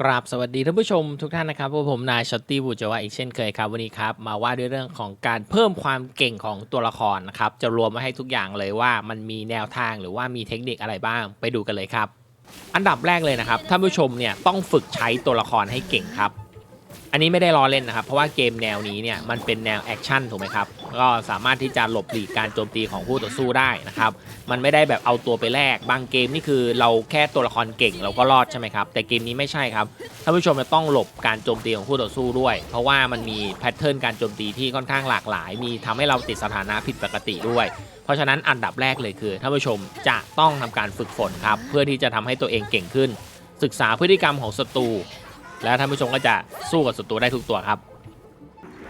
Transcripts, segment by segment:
กราบสวัสดีท่านผู้ชมทุกท่านนะครับพวกผมนายช็อตตี้บูจวาอีกเช่นเคยครับวันนี้ครับมาว่าด้วยเรื่องของการเพิ่มความเก่งของตัวละครนะครับจะรวมมาให้ทุกอย่างเลยว่ามันมีแนวทางหรือว่ามีเทคนิคอะไรบ้างไปดูกันเลยครับ อันดับแรกเลยนะครับท่านผู้ชมเนี่ยต้องฝึกใช้ตัวละครให้เก่งครับ อันนี้ไม่ได้ล้อเล่นนะครับ เพราะว่าเกมแนวนี้เนี่ยมันเป็นแนวแอคชั่นถูกไหมครับ ก็สามารถที่จะหลบหลีกการโจมตีของผู้ต่อสู้ได้นะครับ มันไม่ได้แบบเอาตัวไปแลก บางเกมนี่คือเราแค่ตัวละครเก่งเราก็รอดใช่ไหมครับ แต่เกมนี้ไม่ใช่ครับ ท่านผู้ชมจะต้องหลบการโจมตีของคู่ต่อสู้ด้วย เพราะว่ามันมีแพทเทิร์นการโจมตีที่ค่อนข้างหลากหลาย มีทำให้เราติดสถานะผิดปกติด้วย เพราะฉะนั้นอันดับแรกเลยคือท่านผู้ชมจะต้องทำการฝึกฝนครับ เพื่อที่จะทำให้ตัวเองเก่งขึ้น ศึกษาพฤติกรรมของศัตรู แล้วท่านผู้ชมก็จะสู้กับศัตรูได้ทุกตัวครับ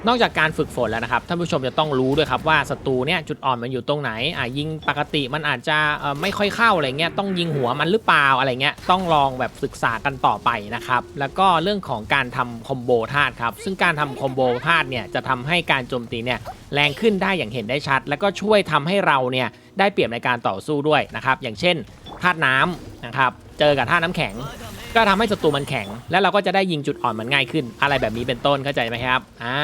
นอกจากการฝึกฝนแล้วนะครับท่านผู้ชมจะต้องรู้ด้วยครับว่าศัตรูเนี่ยจุดอ่อนมันอยู่ตรงไหนอะยิงปกติมันอาจจะไม่ค่อยเข้าอะไรเงี้ยต้องยิงหัวมันหรือเปล่าอะไรเงี้ยต้องลองแบบศึกษากันต่อไปนะครับแล้วก็เรื่องของการทำคอมโบธาตุครับซึ่งการทำคอมโบธาตุเนี่ยจะทำให้การโจมตีเนี่ยแรงขึ้นได้อย่างเห็นได้ชัด แล้วก็ช่วยทำให้เราเนี่ยได้เปรียบในการต่อสู้ด้วยนะครับอย่างเช่นธาตุน้ำนะครับเจอกับธาตุน้ำแข็ง ก็ทำให้ศัตรูมันแข็ง แล้วเราก็จะได้ยิงจุดอ่อนมันง่ายขึ้น อะไรแบบนี้เป็นต้นเข้าใจไหมครับอ่า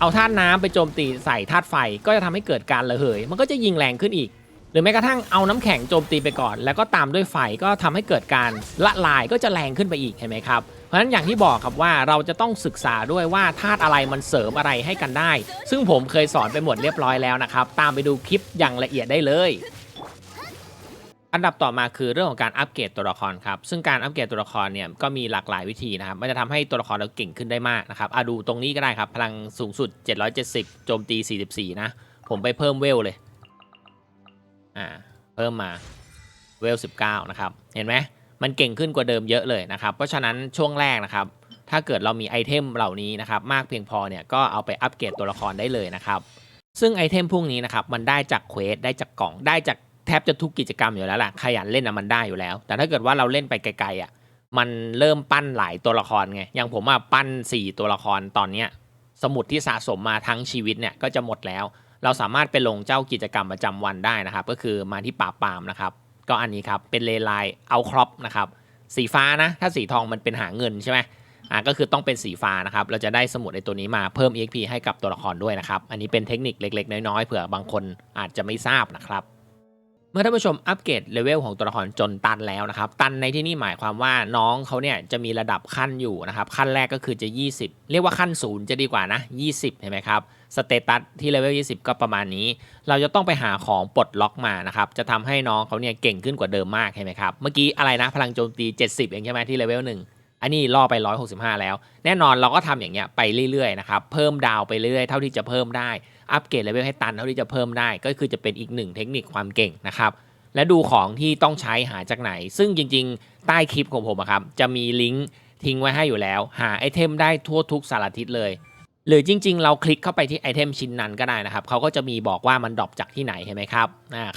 เอาธาตุน้ำไปโจมตีใส่ธาตุไฟก็จะทำให้เกิดการระเหย มันก็จะยิงแรงขึ้นอีก หรือแม้กระทั่งเอาน้ำแข็งโจมตีไปก่อน แล้วก็ตามด้วยไฟก็ทำให้เกิดการละลายก็จะแรงขึ้นไปอีกเห็นไหมครับเพราะฉะนั้นอย่างที่บอกครับว่าเราจะต้องศึกษาด้วยว่าธาตุอะไรมันเสริมอะไรให้กันได้ ซึ่งผมเคยสอนไปหมดเรียบร้อยแล้วนะครับตามไปดูคลิปอย่างละเอียดได้เลย อันดับต่อมาคือเรื่องของการอัปเกรดตัวละครครับซึ่งการอัปเกรดตัวละครเนี่ยก็มีหลากหลายวิธีนะครับมันจะทำให้ตัวละครเราเก่งขึ้นได้มากนะครับอะดูตรงนี้ก็ได้ครับ พลังสูงสุด 770 โจมตี 44 นะ ผมไปเพิ่มเวลเลยอ่าเพิ่มมาเวล 19 นะครับ เห็นไหมมันเก่งขึ้นกว่าเดิมเยอะเลยนะครับ เพราะฉะนั้นช่วงแรกนะครับ ถ้าเกิดเรามีไอเทมเหล่านี้นะครับ มากเพียงพอเนี่ยก็เอาไปอัปเกรดตัวละครได้เลยนะครับ ซึ่งไอเทมพวกนี้นะครับมันได้จากเควสได้จากกล่องได้จาก แทบจะทุกกิจกรรมอยู่แล้วล่ะขยันเล่นอะมันได้อยู่แล้ว แต่ถ้าเกิดว่าเราเล่นไปไกลๆอะมันเริ่มปั้นหลายตัวละครไงอย่างผมอะปั้น 4 ตัวละครตอนเนี้ยสมุดที่สะสมมาทั้งชีวิตเนี่ยก็จะหมดแล้ว เราสามารถไปลงเจ้ากิจกรรมประจำวันได้นะครับ ก็คือมาที่ป่าปามนะครับ ก็อันนี้ครับเป็นเลไลเอาครอปนะครับสีฟ้านะถ้าสีทองมันเป็นหาเงินใช่ไหมอ่าก็คือต้องเป็นสีฟ้านะครับ เราจะได้สมุดในตัวนี้มาเพิ่ม EXP ให้กับตัวละครด้วยนะครับ อันนี้เป็นเทคนิคเล็ก ๆ น้อยๆเผื่อบางคนอาจจะไม่ทราบนะครับ เมื่อท่านผู้ชมอัปเกรดเลเวลของตัวละครจนตันแล้วนะครับ ตันในที่นี่หมายความว่าน้องเขาเนี่ยจะมีระดับขั้นอยู่นะครับ ขั้นแรกก็คือจะ 20 เรียกว่าขั้นศูนย์จะดีกว่านะ 20 เห็นไหมครับ สเตตัสที่เลเวล 20 ก็ประมาณนี้ เราจะต้องไปหาของปลดล็อกมานะครับ จะทำให้น้องเขาเนี่ยเก่งขึ้นกว่าเดิมมากเห็นไหมครับ เมื่อกี้อะไรนะ พลังโจมตี 70 เองใช่ไหมที่เลเวล1อันนี้ล่อไป 165 แล้ว แน่นอนเราก็ทำอย่างเงี้ยไปเรื่อยๆนะครับ เพิ่มดาวไปเรื่อยๆ เท่าที่จะเพิ่มได้ อัปเกรดเลเวลให้ตันเท่าที่จะเพิ่มได้ ก็คือจะเป็นอีกหนึ่งเทคนิคความเก่งนะครับ และดูของที่ต้องใช้หาจากไหน ซึ่งจริง ๆ ใต้คลิปของผมครับจะมีลิงก์ทิ้งไว้ให้อยู่แล้ว หาไอเทมได้ทั่วทุกสารทิศเลย หรือจริง ๆ เราคลิกเข้าไปที่ไอเทมชิ้นนั้นก็ได้นะครับเขาก็จะมีบอกว่ามันดรอปจากที่ไหนเห็นไหมครับ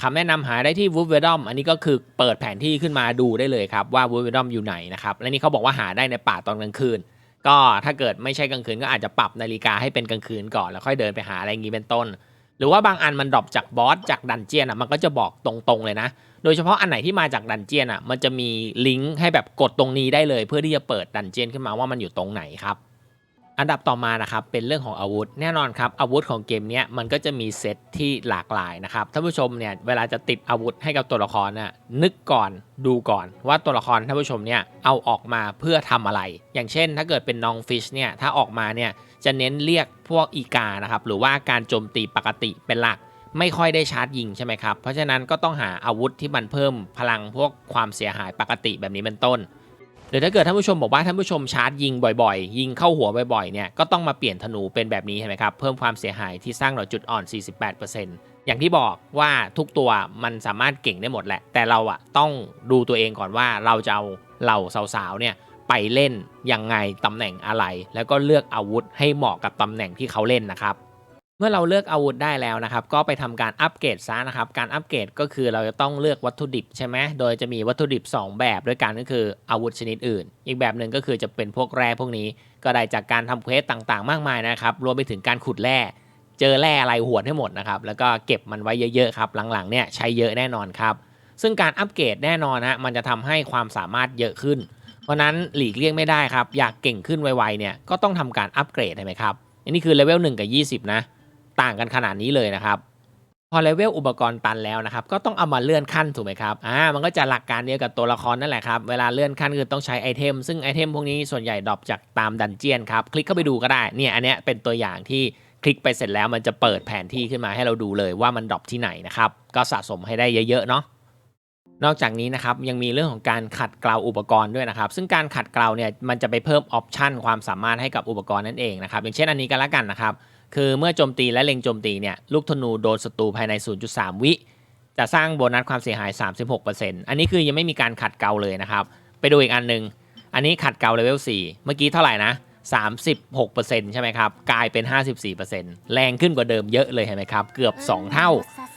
คำแนะนำหาได้ที่วูฟเวดอมอันนี้ก็คือเปิดแผนที่ขึ้นมาดูได้เลยครับว่าวูฟเวดอมอยู่ไหนนะครับและนี่เขาบอกว่าหาได้ในป่าตอนกลางคืน ก็ถ้าเกิดไม่ใช่กลางคืนก็อาจจะปรับนาฬิกาให้เป็นกลางคืนก่อนแล้วค่อยเดินไปหาอะไรอย่างนี้เป็นต้น หรือว่าบางอันมันดรอปจากบอสจากดันเจียนอะมันก็จะบอกตรงๆเลยนะ โดยเฉพาะอันไหนที่มาจากดันเจียนอะมันจะมีลิงก์ให้แบบกดตรงนี้ได้เลย เพื่อที่จะเปิดดันเจียนขึ้นมาว่ามันอยู่ตรงไหนครับ อันดับต่อมานะครับเป็นเรื่องของอาวุธแน่นอนครับอาวุธของเกมนี้มันก็จะมีเซตที่หลากหลายนะครับท่านผู้ชมเนี่ยเวลาจะติดอาวุธให้กับตัวละครน่ะนึกก่อนดูก่อนว่าตัวละครท่านผู้ชมเนี่ยเอาออกมาเพื่อทำอะไร อย่างเช่น ถ้าเกิดเป็นน้องฟิชเนี่ยถ้าออกมาเนี่ยจะเน้นเรียกพวกอีกานะครับหรือว่าการโจมตีปกติเป็นหลักไม่ค่อยได้ชาร์จยิงใช่ไหมครับ เพราะฉะนั้นก็ต้องหาอาวุธที่มันเพิ่มพลังพวกความเสียหายปกติแบบนี้เป็นต้น หรือถ้าเกิดท่านผู้ชมบอกว่าท่านผู้ชมชาร์จยิงบ่อยๆ ยิงเข้าหัวบ่อยๆเนี่ยก็ต้องมาเปลี่ยนธนูเป็นแบบนี้ใช่ไหมครับเพิ่มความเสียหายที่สร้างเราจุดอ่อน 48%อย่างที่บอกว่าทุกตัวมันสามารถเก่งได้หมดแหละ แต่เราอะต้องดูตัวเองก่อนว่าเราจะเอาเหล่าสาวๆเนี่ยไปเล่นยังไงตำแหน่งอะไร แล้วก็เลือกอาวุธให้เหมาะกับตำแหน่งที่เขาเล่นนะครับ เมื่อเราเลือกอาวุธได้แล้วนะครับ ก็ไปทำการอัปเกรดซะนะครับ การอัปเกรดก็คือเราจะต้องเลือกวัตถุดิบใช่ไหมโดยจะมีวัตถุดิบ 2 แบบด้วยกันก็คืออาวุธชนิดอื่น อีกแบบหนึ่งก็คือจะเป็นพวกแร่พวกนี้ ก็ได้จากการทำเควสต่างๆ มากมายนะครับ รวมไปถึงการขุดแร่เจอแร่อะไรหวดให้หมดนะครับ แล้วก็เก็บมันไว้เยอะๆครับ หลังๆเนี่ยใช้เยอะแน่นอนครับ ซึ่งการอัปเกรดแน่นอนนะมันจะทำให้ความสามารถเยอะขึ้น เพราะนั้นหลีกเลี่ยงไม่ได้ครับ อยากเก่งขึ้นไวๆเนี่ยก็ต้องทำการอัปเกรดใช่ไหมครับอันนี้คือเลเวล1กับ 20 นะ ต่างกันขนาดนี้เลยนะครับ พอเลเวลอุปกรณ์ตันแล้วนะครับ ก็ต้องเอามาเลื่อนขั้นถูกไหมครับอ่ามันก็จะหลักการเดียวกับตัวละครนั่นแหละครับ เวลาเลื่อนขั้นคือต้องใช้ไอเทมซึ่งไอเทมพวกนี้ส่วนใหญ่ดรอปจากตามดันเจียนครับ คลิกเข้าไปดูก็ได้เนี่ยอันเนี้ยเป็นตัวอย่างที่คลิกไปเสร็จแล้วมันจะเปิดแผนที่ขึ้นมาให้เราดูเลยว่ามันดรอปที่ไหนนะครับก็สะสมให้ได้เยอะๆเนาะนอกจากนี้นะครับยังมีเรื่องของการขัดเกลาอุปกรณ์ด้วยนะครับ ซึ่งการขัดเกลาเนี่ยมันจะไปเพิ่มออปชันความสามารถให้กับอุปกรณ์นั่นเองนะครับอย่างเช่นอันนี้ก็แล้วกันนะครับ คือเมื่อโจมตีและเล็งโจมตีเนี่ยลูกธนูโดนศัตรูภายใน 0.3 วิ จะสร้างโบนัสความเสียหาย 36%อันนี้คือยังไม่มีการขัดเกลาเลยนะครับ ไปดูอีกอันหนึ่งอันนี้ขัดเกลาเลเวล 4 เมื่อกี้เท่าไหร่นะ 36%ใช่ไหมครับ กลายเป็น 54%แรงขึ้นกว่าเดิมเยอะเลยเห็นไหมครับ เกือบ 2 เท่า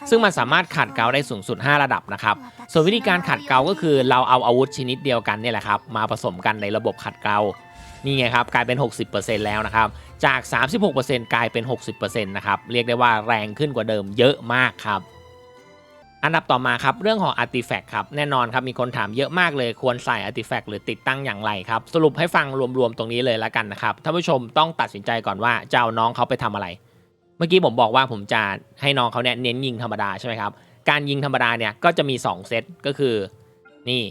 ซึ่งมันสามารถขัดเกลาได้สูงสุด 5 ระดับนะครับ ส่วนวิธีการขัดเกลาก็คือเราเอาอาวุธชนิดเดียวกันนี่แหละครับ มาผสมกันในระบบขัดเกลานี่ไงครับ กลายเป็น 60%แล้วนะครับ จาก 36%กลายเป็น 60%นะครับ เรียกได้ว่าแรงขึ้นกว่าเดิมเยอะมากครับ อันดับต่อมาครับเรื่องของ Artifact ครับ แน่นอนครับมีคนถามเยอะมากเลยควรใส่ Artifact หรือติดตั้งอย่างไรครับ สรุปให้ฟังรวมๆตรงนี้เลยล้วกันนะครับท่านผู้ชมต้องตัดสินใจก่อนว่าจะเอาน้องเขาไปทำอะไร เมื่อกี้ผมบอกว่าผมจะให้น้องเขาเนี่ยเน้นยิงธรรมดาใช่ไหมครับการยิงธรรมดาเนี่ยก็จะมี 2 เซตก็คือนี่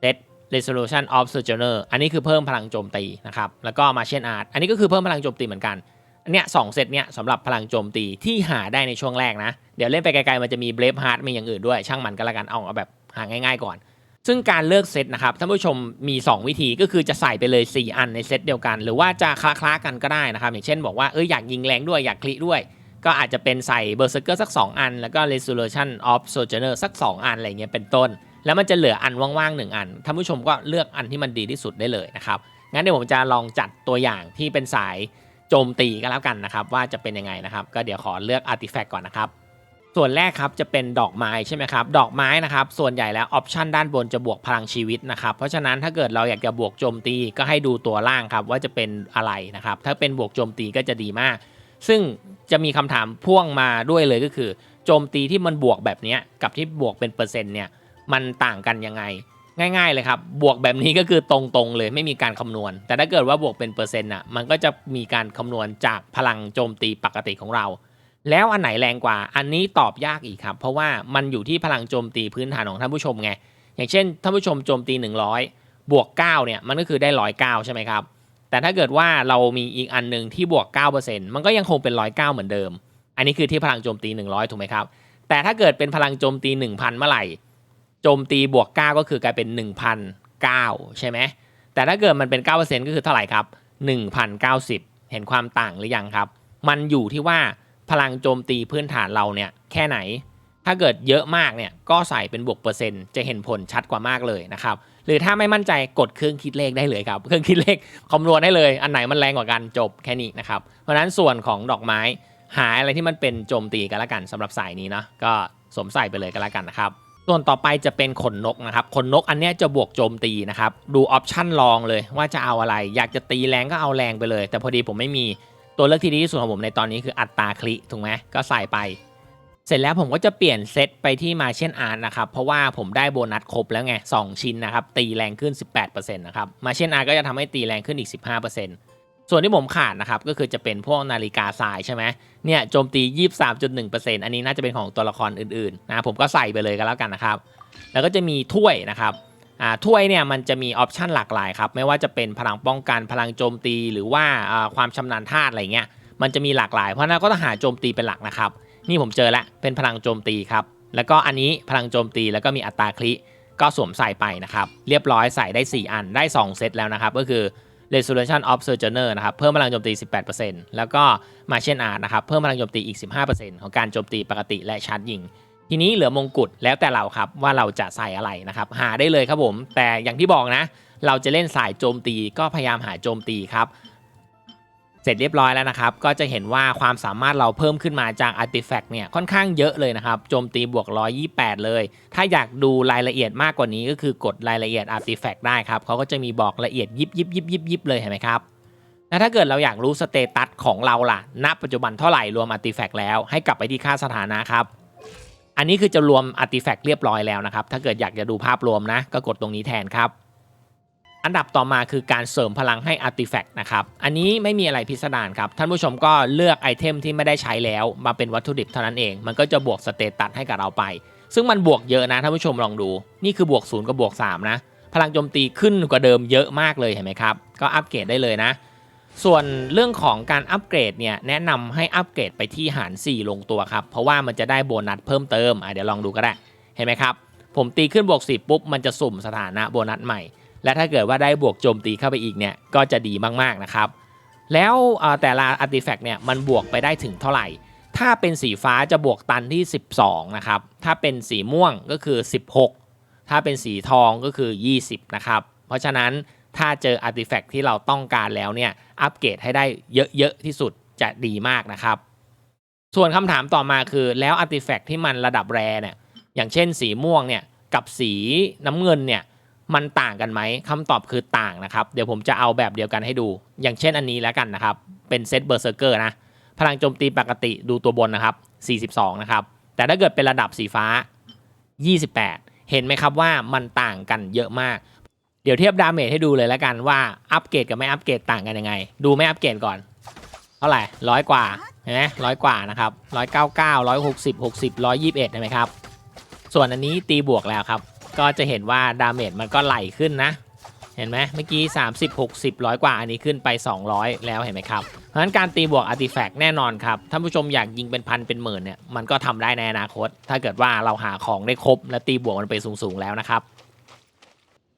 เซต resolution of sojourner อันนี้คือเพิ่มพลังโจมตีนะครับ แล้วก็ martial art อันนี้ก็คือเพิ่มพลังโจมตีเหมือนกันอันเนี้ยสองเซตเนี้ยสำหรับพลังโจมตีที่หาได้ในช่วงแรกนะ เดี๋ยวเล่นไปไกลๆมันจะมี brave heart มีอย่างอื่นด้วย ช่างมันก็แล้วกันเอาเอาแบบหาง่ายๆก่อน ซึ่งการเลือกเซตนะครับท่านผู้ชมมี 2 วิธีก็คือจะใส่ไปเลย 4 อันในเซตเดียวกัน หรือว่าจะคล้าๆกันก็ได้นะครับ อย่างเช่นบอกว่าเอออยากยิงแรงด้วยอยากคลิด้วย ก็อาจจะเป็นใส่ Berserker สัก 2 อัน แล้วก็ Resolution of Sojourner สัก 2 อันอะไรเงี้ยเป็นต้น แล้วมันจะเหลืออันว่างๆ1อันท่านผู้ชมก็เลือกอันที่มันดีที่สุดได้เลยนะครับงั้นเดี๋ยวผมจะลองจัดตัวอย่างที่เป็นสายโจมตีก็แล้วกันนะครับ ว่าจะเป็นยังไงนะครับ ก็เดี๋ยวขอเลือก Artifact ก่อนนะครับ ส่วนแรกครับจะเป็นดอกไม้ใช่ไหมครับ ดอกไม้นะครับ ส่วนใหญ่แล้วออปชันด้านบนจะบวกพลังชีวิตนะครับ เพราะฉะนั้นถ้าเกิดเราอยากจะบวกโจมตีก็ให้ดูตัวล่างครับว่าจะเป็นอะไรนะครับ ถ้าเป็นบวกโจมตีก็จะดีมาก ซึ่งจะมีคำถามพ่วงมาด้วยเลยก็คือ โจมตีที่มันบวกแบบนี้กับที่บวกเป็นเปอร์เซ็นต์เนี่ย มันต่างกันยังไง ง่าย ๆ เลยครับ บวกแบบนี้ก็คือตรงๆเลยไม่มีการคำนวณ แต่ถ้าเกิดว่าบวกเป็นเปอร์เซ็นต์อะมันก็จะมีการคำนวณจากพลังโจมตีปกติของเรา แล้วอันไหนแรงกว่า อันนี้ตอบยากอีกครับ เพราะว่ามันอยู่ที่พลังโจมตีพื้นฐานของท่านผู้ชมไงอย่างเช่นท่านผู้ชมโจมตี 100 บวก 9 เนี่ยมันก็คือได้ 109 ใช่ไหมครับ แต่ถ้าเกิดว่าเรามีอีกอันหนึ่งที่บวก 9%มันก็ยังคงเป็น 109 เหมือนเดิม อันนี้คือที่พลังโจมตี 100 ถูกไหมครับ แต่ถ้าเกิดเป็นพลังโจมตี 1,000 เมื่อไหร่ โจมตีบวก 9 ก็คือกลายเป็น 1,009 ใช่ไหมแต่ถ้าเกิดมันเป็น 9%ก็คือเท่าไหร่ครับ 1,090 เห็นความต่างหรือยังครับ มันอยู่ที่ว่าพลังโจมตีพื้นฐานเราเนี่ยแค่ไหน ถ้าเกิดเยอะมากเนี่ยก็ใส่เป็นบวกเปอร์เซ็นต์จะเห็นผลชัดกว่ามากเลยนะครับหรือถ้าไม่มั่นใจกดเครื่องคิดเลขได้เลยครับ เครื่องคิดเลขคำนวณได้เลย อันไหนมันแรงกว่ากันจบแค่นี้นะครับ เพราะฉะนั้นส่วนของดอกไม้หาอะไรที่มันเป็นโจมตีกันละกันสำหรับสายนี้นะก็สวมใส่ไปเลยกันละกันนะครับ ส่วนต่อไปจะเป็นขนนกนะครับ ขนนกอันนี้จะบวกโจมตีนะครับ ดูออปชั่นลองเลยว่าจะเอาอะไร อยากจะตีแรงก็เอาแรงไปเลย แต่พอดีผมไม่มีตัวเลือกที่ดีที่สุดของผมในตอนนี้คืออัตราคลิถูกไหมก็ใส่ไป เสร็จแล้วผมก็จะเปลี่ยนเซตไปที่มาเช่นอาร์นะครับ เพราะว่าผมได้โบนัสครบแล้วไง 2 ชิ้นนะครับ ตีแรงขึ้น 18%นะครับ มาเช่นอาร์ก็จะทำให้ตีแรงขึ้นอีก 15% ส่วนที่ผมขาดนะครับก็คือจะเป็นพวกนาฬิกาทรายใช่ไหมเนี่ยโจมตี 23.1%อันนี้น่าจะเป็นของตัวละครอื่นๆนะผมก็ใส่ไปเลยก็แล้วกันนะครับ แล้วก็จะมีถ้วยนะครับอ่าถ้วยเนี่ยมันจะมีออปชันหลากหลายครับไม่ว่าจะเป็นพลังป้องกันพลังโจมตีหรือว่าความชำนาญธาตุอะไรเงี้ยมันจะมีหลากหลายเพราะฉะนั้นก็ต้องหาโจมตีเป็นหลักนะครับ นี่ผมเจอแล้วเป็นพลังโจมตีครับแล้วก็อันนี้พลังโจมตีแล้วก็มีอัตราคลิก็สวมใส่ไปนะครับ เรียบร้อยใส่ได้ 4 อันได้ 2 เซตแล้วนะครับ ก็คือ resolution of sojourner นะครับเพิ่มพลังโจมตี 18%แล้วก็ martial art นะครับเพิ่มพลังโจมตีอีก 15%ของการโจมตีปกติและชาร์จยิง ทีนี้เหลือมงกุฎแล้วแต่เราครับว่าเราจะใส่อะไรนะครับหาได้เลยครับผม แต่อย่างที่บอกนะ เราจะเล่นสายโจมตีก็พยายามหาโจมตีครับ เสร็จเรียบร้อยแล้วนะครับ ก็จะเห็นว่าความสามารถเราเพิ่มขึ้นมาจาก Artifact เนี่ยค่อนข้างเยอะเลยนะครับโจมตีบวก 128 เลย ถ้าอยากดูรายละเอียดมากกว่านี้ก็คือกดรายละเอียด Artifact ได้ครับเขาก็จะมีบอกละเอียดยิบยิบยิบยิบยิบเลยเห็นไหมครับแล้วถ้าเกิดเราอยากรู้สเตตัสของเราล่ะ ณ ปัจจุบันเท่าไหร่รวม Artifact แล้วให้กลับไปที่ค่าสถานะครับ อันนี้คือจะรวม Artifact เรียบร้อยแล้วนะครับ ถ้าเกิดอยากจะดูภาพรวมนะ ก็กดตรงนี้แทนครับ อันดับต่อมาคือการเสริมพลังให้อาร์ติแฟกต์นะครับ อันนี้ไม่มีอะไรพิสดารครับ ท่านผู้ชมก็เลือกไอเทมที่ไม่ได้ใช้แล้ว มาเป็นวัตถุดิบเท่านั้นเอง มันก็จะบวกสเตตัสให้กับเราไป ซึ่งมันบวกเยอะนะท่านผู้ชมลองดู นี่คือบวก0กับบวก3นะ พลังโจมตีขึ้นกว่าเดิมเยอะมากเลยเห็นไหมครับ ก็อัปเกรดได้เลยนะ ส่วนเรื่องของการอัปเกรดเนี่ยแนะนำให้อัปเกรดไปที่หาร 4 ลงตัวครับ เพราะว่ามันจะได้โบนัสเพิ่มเติมอะเดี๋ยวลองดูก็ได้ เห็นไหมครับ ผมตีขึ้นบวก10ปุ๊บมันจะสุ่มสถานะโบนัสใหม่ และถ้าเกิดว่าได้บวกโจมตีเข้าไปอีกเนี่ยก็จะดีมากๆนะครับ แล้วแต่ละอาร์ติแฟกต์เนี่ยมันบวกไปได้ถึงเท่าไหร่ ถ้าเป็นสีฟ้าจะบวกตันที่ 12 นะครับ ถ้าเป็นสีม่วงก็คือ 16 ถ้าเป็นสีทองก็คือ 20 นะครับ เพราะฉะนั้นถ้าเจออาร์ติแฟกต์ที่เราต้องการแล้วเนี่ยอัปเกรดให้ได้เยอะ ๆ ที่สุดจะดีมากนะครับ ส่วนคำถามต่อมาคือแล้วอาร์ติแฟกต์ที่มันระดับแรเนี่ยอย่างเช่นสีม่วงเนี่ยกับสีน้ำเงินเนี่ย มันต่างกันไหมคำตอบคือต่างนะครับ เดี๋ยวผมจะเอาแบบเดียวกันให้ดู อย่างเช่นอันนี้แล้วกันนะครับ เป็นเซตเบอร์เซอร์เกอร์นะ พลังโจมตีปกติดูตัวบนนะครับ 42 นะครับ แต่ถ้าเกิดเป็นระดับสีฟ้า 28 เห็นไหมครับว่ามันต่างกันเยอะมาก เดี๋ยวเทียบดาเมจให้ดูเลยแล้วกันว่าอัปเกรดกับไม่อัปเกรดต่างกันยังไง ดูไม่อัปเกรดก่อน เท่าไหร่ร้อยกว่าเห็นไหมร้อยกว่านะครับร้อยเก้าเก้าร้อยหกสิบหกสิบร้อยยี่สิบเอ็ดเห็นไหมครับ ส่วนอันนี้ตีบวกแล้วครับ ก็จะเห็นว่าดาเมจมันก็ไหลขึ้นนะ เห็นไหมเมื่อกี้ 30 60ร้อยกว่าอันนี้ขึ้นไป 200 แล้วเห็นไหมครับ เพราะฉะนั้นการตีบวกอาร์ติแฟกต์แน่นอนครับท่านผู้ชมอยากยิงเป็นพันเป็นหมื่นเนี่ยมันก็ทำได้ในอนาคต ถ้าเกิดว่าเราหาของได้ครบและตีบวกมันไปสูงๆแล้วนะครับ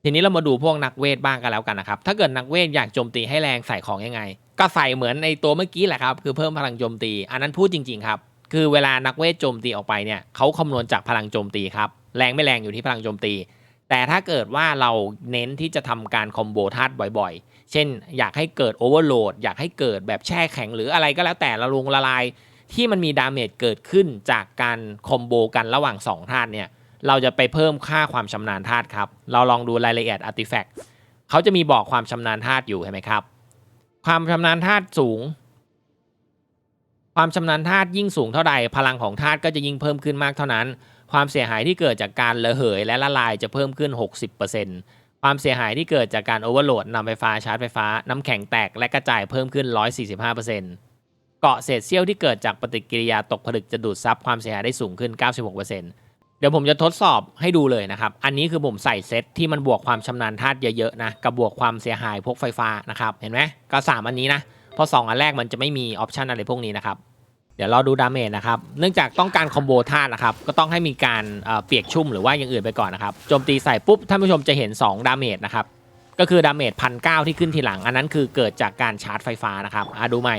ทีนี้เรามาดูพวกนักเวทบ้างกันแล้วกันนะครับ ถ้าเกิดนักเวทอยากโจมตีให้แรงใส่ของยังไง ก็ใส่เหมือนในตัวเมื่อกี้แหละครับ คือเพิ่มพลังโจมตี อันนั้นพูดจริง ๆ ครับ คือเวลานักเวทโจมตีออกไปเนี่ยเขาคำนวณจากพลังโจมตีครับแรงไม่แรงอยู่ที่พลังโจมตี แต่ถ้าเกิดว่าเราเน้นที่จะทำการคอมโบธาตุบ่อยๆ เช่น อยากให้เกิดโอเวอร์โหลดอยากให้เกิดแบบแช่แข็งหรืออะไรก็แล้วแต่ละลงละลายที่มันมีดาเมจเกิดขึ้นจากการคอมโบกันระหว่าง2ธาตุเนี่ยเราจะไปเพิ่มค่าความชำนาญธาตุครับ เราลองดูรายละเอียดอาร์ติแฟกต์เขาจะมีบอกความชำนาญธาตุอยู่เห็นไหมครับ ความชำนาญธาตุสูง ความชำนาญธาตุยิ่งสูงเท่าใด พลังของธาตุก็จะยิ่งเพิ่มขึ้นมากเท่านั้น ความเสียหายที่เกิดจากการระเหยและละลายจะเพิ่มขึ้น 60%ความเสียหายที่เกิดจากการโอเวอร์โหลดนำไฟฟ้าชาร์จไฟฟ้า น้ำแข็งแตกและกระจายเพิ่มขึ้น 145%เกาะเศษเสี้ยวที่เกิดจากปฏิกิริยาตกผลึกจะดูดซับความเสียหายได้สูงขึ้น 96%เดี๋ยวผมจะทดสอบให้ดูเลยนะครับ อันนี้คือผมใส่เซตที่มันบวกความชำนาญธาตุเยอะๆนะ กับบวกความเสียหายพวกไฟฟ้านะครับ เห็นไหมก็ 3 อันนี้นะ เพราะ 2 อันแรกมันจะไม่มีออปชันอะไรพวกนี้นะครับ เดี๋ยวเราดูดาเมจนะครับ เนื่องจากต้องการคอมโบธาตุนะครับ ก็ต้องให้มีการเอ่อเปียกชุ่มหรือว่าอย่างอื่นไปก่อนนะครับ โจมตีใส่ปุ๊บท่านผู้ชมจะเห็น 2 ดาเมจนะครับ ก็คือดาเมจพันเที่ขึ้นทีหลัง อันนั้นคือเกิดจากการชาร์จไฟฟ้านะครับอะดูใหม่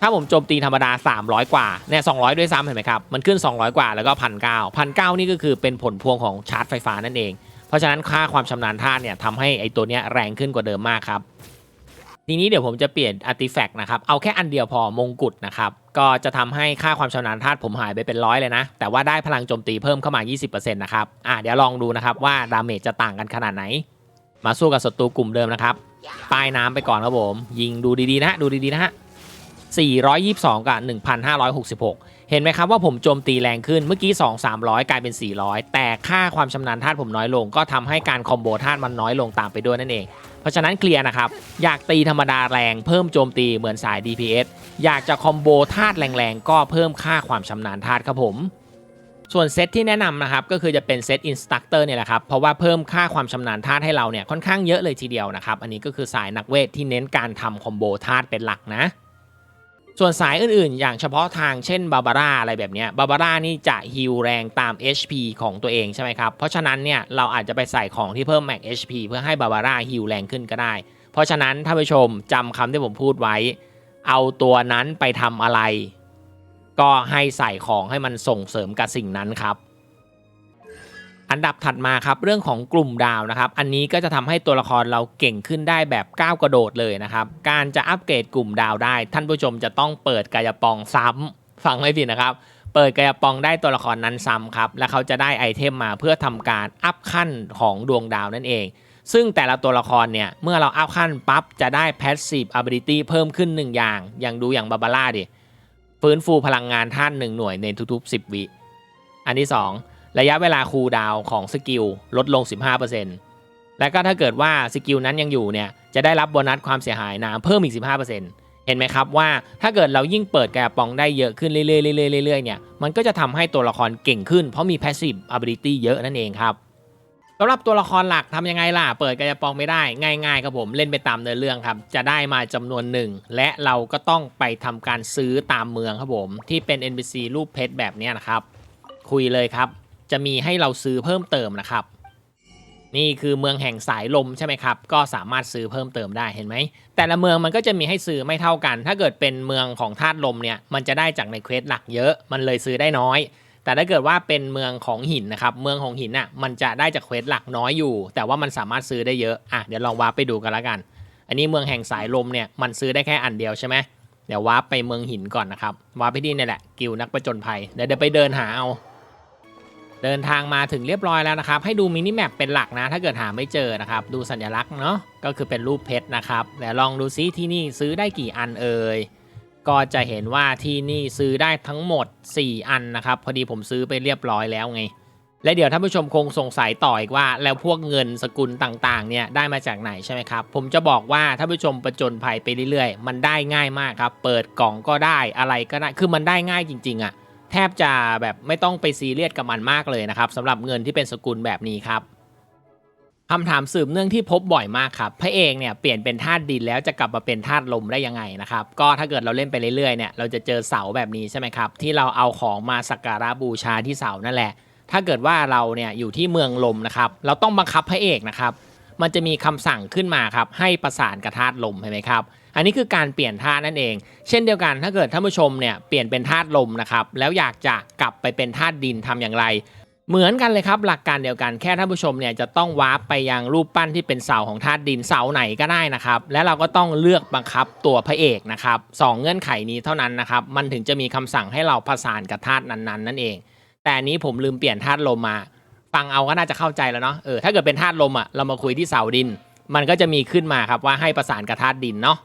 ถ้าผมโจมตีธรรมดา 300 กว่าเนี่ย200ด้วยซ้ำเห็นไหมครับ มันขึ้น 200 กว่าแล้วก็พันเก้าพันเก้านี่ก็คือเป็นผลพวงของชาร์จไฟฟ้านั่นเอง เพราะฉะนั้นค่าความชำนาญธาตุเนี่ยทำให้ไอตัวเนี้ยแรงขึ้นกว่าเดิมมากครับ ทีนี้เดี๋ยวผมจะเปลี่ยนอาร์ติแฟกต์นะครับ เอาแค่อันเดียวพอมงกุฎนะครับ ก็จะทำให้ค่าความชำนาญธาตุผมหายไปเป็นร้อยเลยนะ แต่ว่าได้พลังโจมตีเพิ่มเข้ามา 20%นะครับ อะเดี๋ยวลองดูนะครับว่าดาเมจจะต่างกันขนาดไหน มาสู้กับศัตรูกลุ่มเดิมนะครับ ป้ายน้ำไปก่อนครับผม ยิงดูดีๆนะฮะดูดีๆนะฮะ422 กับ 1,566 เห็นไหมครับว่าผมโจมตีแรงขึ้นเมื่อกี้ 2 300 กลายเป็น 400 แต่ค่าความชำนาญธาตุผมน้อยลง ก็ทำให้การคอมโบธาตุมันน้อยลงตามไปด้วยนั่นเอง ราะฉะนั้นเคลียร์นะครับ อยากตีธรรมดาแรงเพิ่มโจมตีเหมือนสาย DPS อยากจะคอมโบธาตุแรงๆ ก็เพิ่มค่าความชำนาญธาตุครับผม ส่วนเซตที่แนะนำนะครับ ก็คือจะเป็นเซตอินสตัคเตอร์เนี่ยแหละครับ เพราะว่าเพิ่มค่าความชำนาญธาตุให้เราเนี่ยค่อนข้างเยอะเลยทีเดียวนะครับ อันนี้ก็คือสายนักเวทที่เน้นการทำคอมโบธาตุเป็นหลักนะ ส่วนสายอื่นๆ อย่างเฉพาะทางเช่นบาบาร่าอะไรแบบนี้บาบาร่านี่จะฮิลแรงตาม HP ของตัวเองใช่ไหมครับ เพราะฉะนั้นเนี่ยเราอาจจะไปใส่ของที่เพิ่มแม็ก HP เพื่อให้บาบาร่าฮิลแรงขึ้นก็ได้ เพราะฉะนั้นท่านผู้ชมจำคำที่ผมพูดไว้ เอาตัวนั้นไปทำอะไร ก็ให้ใส่ของให้มันส่งเสริมกับสิ่งนั้นครับ อันดับถัดมาครับเรื่องของกลุ่มดาวนะครับ อันนี้ก็จะทำให้ตัวละครเราเก่งขึ้นได้แบบก้าวกระโดดเลยนะครับ การจะอัปเกรดกลุ่มดาวได้ ท่านผู้ชมจะต้องเปิดกายปองซ้ำฟังไม่ผิดนะครับ เปิดกายปองได้ตัวละครนั้นซ้ำครับและเขาจะได้ไอเทมมาเพื่อทำการอัพขั้นของดวงดาวนั่นเอง ซึ่งแต่ละตัวละครเนี่ยเมื่อเราอัพขั้นปั๊บจะได้ passive ability เพิ่มขึ้น 1 อย่าง อย่างดูอย่างบาบาร่าดิฟื้นฟูพลังงานท่านหนึ่งหน่วยในทุกๆ 10 วิอันที่ 2 ระยะเวลาคูลดาวของสกิลลดลง 15%แล้วก็ถ้าเกิดว่าสกิลนั้นยังอยู่เนี่ยจะได้รับโบนัสความเสียหายน้ำเพิ่มอีก 15%เห็นไหมครับว่าถ้าเกิดเรายิ่งเปิดกระป๋องได้เยอะขึ้นเรื่อยๆเรื่อยๆเนี่ยมันก็จะทำให้ตัวละครเก่งขึ้นเพราะมี passive ability เยอะนั่นเองครับสำหรับตัวละครหลักทำยังไงล่ะ เปิดกระป๋องไม่ได้ง่ายๆครับผมเล่นไปตามเนื้อเรื่องครับ จะได้มาจำนวนหนึ่ง และเราก็ต้องไปทำการซื้อตามเมืองครับผม ที่เป็น NPC รูปเพชรแบบนี้นะครับ คุยเลยครับ จะมีให้เราซื้อเพิ่มเติมนะครับ นี่คือเมืองแห่งสายลมใช่ไหมครับ ก็สามารถซื้อเพิ่มเติมได้เห็นไหม แต่ละเมืองมันก็จะมีให้ซื้อไม่เท่ากัน ถ้าเกิดเป็นเมืองของธาตุลมเนี่ยมันจะได้จากในเควสหลักเยอะ มันเลยซื้อได้น้อย แต่ถ้าเกิดว่าเป็นเมืองของหินนะครับ เมืองของหินอะมันจะได้จากเควสหลักน้อยอยู่ แต่ว่ามันสามารถซื้อได้เยอะอะเดี๋ยวลองวาร์ปไปดูกันละกัน อันนี้เมืองแห่งสายลมเนี่ยมันซื้อได้แค่อันเดียวใช่ไหมเดี๋ยววาร์ปไปเมืองหินก่อนนะครับวาร์ปไปที่นี่แหละกิวนักประจนภัยเดี๋ยวเดี๋ยวไปเดินหาเอา เดินทางมาถึงเรียบร้อยแล้วนะครับ ให้ดูมินิแมปเป็นหลักนะ ถ้าเกิดหาไม่เจอนะครับ ดูสัญลักษณ์เนาะก็คือเป็นรูปเพชรนะครับเดี๋ยวลองดูซิที่นี่ซื้อได้กี่อันเอ่ยก็จะเห็นว่าที่นี่ซื้อได้ทั้งหมด 4 อันนะครับ พอดีผมซื้อไปเรียบร้อยแล้วไง และเดี๋ยวท่านผู้ชมคงสงสัยต่ออีกว่า แล้วพวกเงินสกุลต่างๆเนี่ยได้มาจากไหนใช่ไหมครับ ผมจะบอกว่าท่านผู้ชมประจนภัยไปเรื่อยๆ มันได้ง่ายมากครับ เปิดกล่องก็ได้อะไรก็ได้คือมันได้ง่ายจริง ๆอะ่ะ แทบจะแบบไม่ต้องไปซีเรียสกับมันมากเลยนะครับสำหรับเงินที่เป็นสกุลแบบนี้ครับคำถามสืบเนื่องที่พบบ่อยมากครับพระเอกเนี่ยเปลี่ยนเป็นธาตุดินแล้วจะกลับมาเป็นธาตุลมได้ยังไงนะครับก็ถ้าเกิดเราเล่นไปเรื่อยๆเนี่ยเราจะเจอเสาแบบนี้ใช่ไหมครับที่เราเอาของมาสักการะบูชาที่เสานั่นแหละ ถ้าเกิดว่าเราเนี่ยอยู่ที่เมืองลมนะครับเราต้องบังคับพระเอกนะครับมันจะมีคำสั่งขึ้นมาครับให้ประสานกับธาตุลมเห็นไหมครับ อันนี้คือการเปลี่ยนธาตุนั่นเอง เช่นเดียวกันถ้าเกิดท่านผู้ชมเนี่ยเปลี่ยนเป็นธาตุลมนะครับแล้วอยากจะกลับไปเป็นธาตุดินทำอย่างไร เหมือนกันเลยครับหลักการเดียวกันแค่ท่านผู้ชมเนี่ยจะต้องวาร์ปไปยังรูปปั้นที่เป็นเสาของธาตุดินเสาไหนก็ได้นะครับ และเราก็ต้องเลือกบังคับตัวพระเอกนะครับสองเงื่อนไขนี้เท่านั้นนะครับมันถึงจะมีคำสั่งให้เราประสานกับธาตุนั้นๆนั่นเอง แต่นี้ผมลืมเปลี่ยนธาตุลมมาฟังเอาก็น่าจะเข้าใจแล้วเนาะเออถ้าเกิดเป็นธาตุลมอะเรามาคุยที่เสาดิน มันก็จะมีขึ้นมาครับว่าให้ประสานกับธาตุดินเนาะ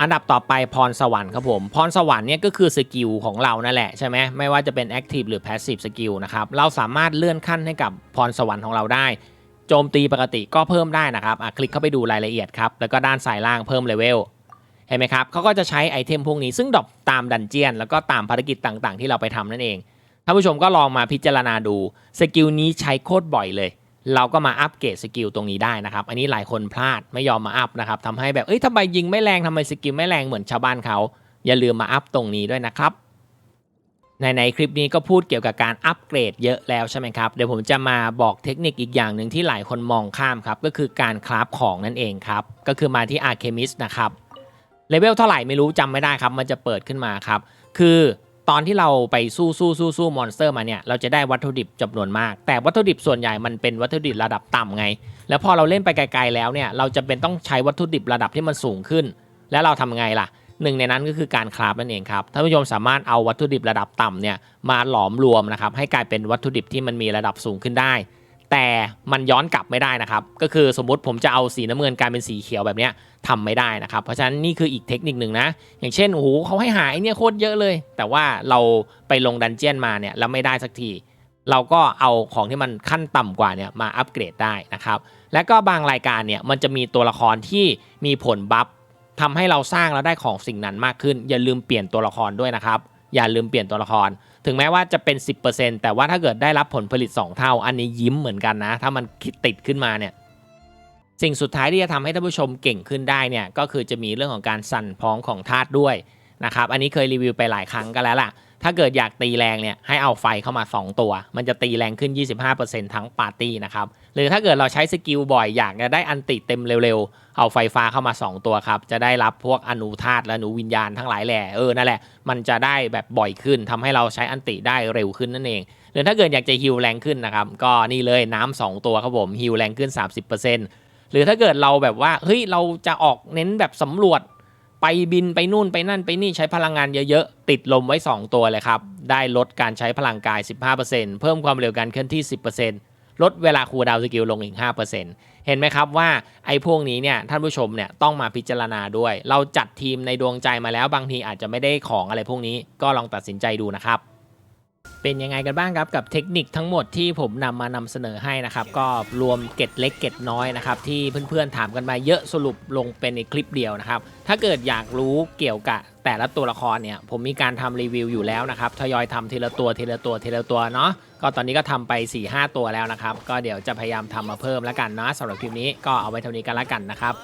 อันดับต่อไปพรสวรรค์ครับผม พรสวรรค์เนี่ยก็คือสกิลของเรานั่นแหละใช่ไหมไม่ว่าจะเป็น Active หรือ Passive สกิลนะครับ เราสามารถเลื่อนขั้นให้กับพรสวรรค์ของเราได้โจมตีปกติก็เพิ่มได้นะครับอะคลิกเข้าไปดูรายละเอียดครับ แล้วก็ด้านซ้ายล่างเพิ่มเลเวล เห็นไหมครับเขาก็จะใช้ไอเทมพวกนี้ซึ่งดรอปตามดันเจียน แล้วก็ตามภารกิจต่างๆ ที่เราไปทำนั่นเองท่านผู้ชมก็ลองมาพิจารณาดูสกิลนี้ใช้โคตรบ่อยเลย เราก็มาอัปเกรดสกิลตรงนี้ได้นะครับ อันนี้หลายคนพลาดไม่ยอมมาอัพนะครับทำให้แบบเอ้ยทำไมยิงไม่แรงทำไมสกิลไม่แรงเหมือนชาวบ้านเขา อย่าลืมมาอัพตรงนี้ด้วยนะครับในในคลิปนี้ก็พูดเกี่ยวกับการอัปเกรดเยอะแล้วใช่ไหมครับ เดี๋ยวผมจะมาบอกเทคนิคอีกอย่างหนึ่งที่หลายคนมองข้ามครับ ก็คือการคราฟของนั่นเองครับ ก็คือมาที่ Alchemist นะครับเลเวลเท่าไหร่ไม่รู้จำไม่ได้ครับ มันจะเปิดขึ้นมาครับ คือ ตอนที่เราไปสู้สู้สู้สู้มอนสเตอร์มาเนี่ยเราจะได้วัตถุดิบจำนวนมาก แต่วัตถุดิบส่วนใหญ่มันเป็นวัตถุดิบระดับต่ำไง แล้วพอเราเล่นไปไกลๆแล้วเนี่ยเราจะเป็นต้องใช้วัตถุดิบระดับที่มันสูงขึ้น แล้วเราทำไงล่ะหนึ่งในนั้นก็คือการคราฟนั่นเองครับท่านผู้ชมสามารถเอาวัตถุดิบระดับต่ำเนี่ยมาหลอมรวมนะครับให้กลายเป็นวัตถุดิบที่มันมีระดับสูงขึ้นได้ แต่มันย้อนกลับไม่ได้นะครับ ก็คือสมมติผมจะเอาสีน้ำเงินกลายเป็นสีเขียวแบบเนี้ยทำไม่ได้นะครับ เพราะฉะนั้นนี่คืออีกเทคนิคหนึ่งนะ อย่างเช่นโอ้โหเขาให้หาไอ้เนี่ยโคตรเยอะเลย แต่ว่าเราไปลงดันเจียนมาเนี่ยแล้วไม่ได้สักที เราก็เอาของที่มันขั้นต่ำกว่าเนี่ยมาอัปเกรดได้นะครับ และก็บางรายการเนี่ยมันจะมีตัวละครที่มีผลบัฟทำให้เราสร้างแล้วได้ของสิ่งนั้นมากขึ้น อย่าลืมเปลี่ยนตัวละครด้วยนะครับ อย่าลืมเปลี่ยนตัวละคร ถึงแม้ว่าจะเป็น 10%แต่ว่าถ้าเกิดได้รับผลผลิต 2 เท่า อันนี้ยิ้มเหมือนกันนะ ถ้ามันติดขึ้นมาเนี่ยสิ่งสุดท้ายที่จะทำให้ท่านผู้ชมเก่งขึ้นได้เนี่ยก็คือจะมีเรื่องของการสั่นพ้องของธาตุด้วยนะครับอันนี้เคยรีวิวไปหลายครั้งก็แล้วล่ะ ถ้าเกิดอยากตีแรงเนี่ยให้เอาไฟเข้ามา 2 ตัว มันจะตีแรงขึ้น 25%ทั้งปาร์ตี้นะครับหรือถ้าเกิดเราใช้สกิลบ่อยอยากจะได้อันติเต็มเร็วๆ เอาไฟฟ้าเข้ามา 2 ตัวครับ จะได้รับพวกอนุธาตุและอนุวิญญาณทั้งหลายแหล่เออนั่นแหละมันจะได้แบบบ่อยขึ้นทำให้เราใช้อันติได้เร็วขึ้นนั่นเอง หรือถ้าเกิดอยากจะฮิลแรงขึ้นนะครับก็นี่เลยน้ำสองตัวครับผมฮิลแรงขึ้น 30%หรือถ้าเกิดเราแบบว่าเฮ้ยเราจะออกเน้นแบบสำรวจ ไปบินไปนู่นไปนั่นไปนี่ใช้พลังงานเยอะๆ ติดลมไว้ 2 ตัวเลยครับ ได้ลดการใช้พลังกาย 15%เพิ่มความเร็วการเคลื่อนที่ 10%ลดเวลาคูลดาวสกิลลงอีก 5%เห็นไหมครับว่าไอ้พวกนี้เนี่ยท่านผู้ชมเนี่ยต้องมาพิจารณาด้วย เราจัดทีมในดวงใจมาแล้วบางทีอาจจะไม่ได้ของอะไรพวกนี้ก็ลองตัดสินใจดูนะครับ เป็นยังไงกันบ้างครับกับเทคนิคทั้งหมดที่ผมนำมานำเสนอให้นะครับก็รวมเก็ดเล็กเก็ดน้อยนะครับที่เพื่อนๆถามกันมาเยอะสรุปลงเป็นในคลิปเดียวนะครับถ้าเกิดอยากรู้เกี่ยวกับแต่ละตัวละครเนี่ยผมมีการทำรีวิวอยู่แล้วนะครับทยอยทำทีละตัวทีละตัวทีละตัวเนาะก็ตอนนี้ก็ทำไป4 5ตัวแล้วนะครับก็เดี๋ยวจะพยายามทำมาเพิ่มแล้วกันนะสำหรับคลิปนี้ก็เอาไว้เท่านี้กันแล้วกันนะครับ